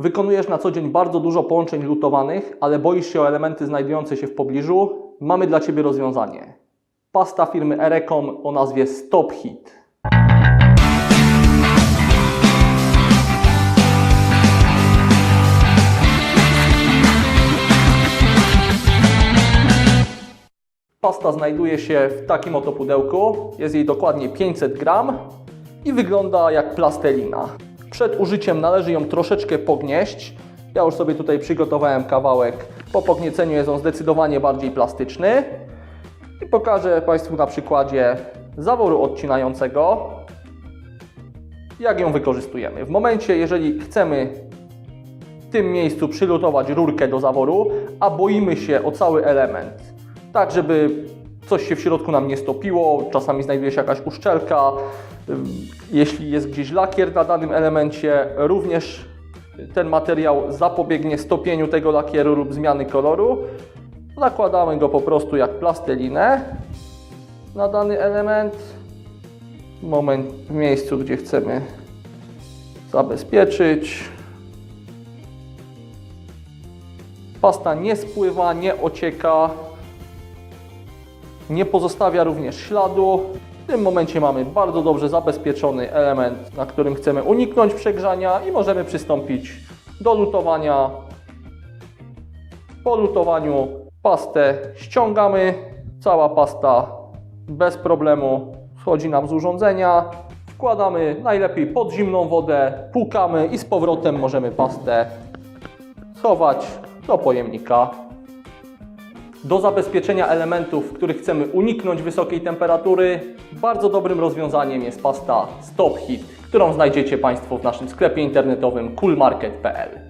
Wykonujesz na co dzień bardzo dużo połączeń lutowanych, ale boisz się o elementy znajdujące się w pobliżu? Mamy dla Ciebie rozwiązanie. Pasta firmy Erecom o nazwie Stop Hit. Pasta znajduje się w takim oto pudełku. Jest jej dokładnie 500 gram i wygląda jak plastelina. Przed użyciem należy ją troszeczkę pognieść. Ja już sobie tutaj przygotowałem kawałek. Po pognieceniu jest on zdecydowanie bardziej plastyczny. I pokażę Państwu na przykładzie zaworu odcinającego, jak ją wykorzystujemy. W momencie, jeżeli chcemy w tym miejscu przylutować rurkę do zaworu, a boimy się o cały element, tak żeby coś się w środku nam nie stopiło, czasami znajduje się jakaś uszczelka, jeśli jest gdzieś lakier na danym elemencie, również ten materiał zapobiegnie stopieniu tego lakieru lub zmiany koloru. Nakładamy go po prostu jak plastelinę na dany element. Moment w miejscu, gdzie chcemy zabezpieczyć. Pasta nie spływa, nie ocieka, nie pozostawia również śladu. W tym momencie mamy bardzo dobrze zabezpieczony element, na którym chcemy uniknąć przegrzania i możemy przystąpić do lutowania. Po lutowaniu pastę ściągamy. Cała pasta bez problemu schodzi nam z urządzenia. Wkładamy najlepiej pod zimną wodę, płukamy i z powrotem możemy pastę schować do pojemnika. Do zabezpieczenia elementów, w których chcemy uniknąć wysokiej temperatury, bardzo dobrym rozwiązaniem jest pasta Stop Heat, którą znajdziecie Państwo w naszym sklepie internetowym coolmarket.pl.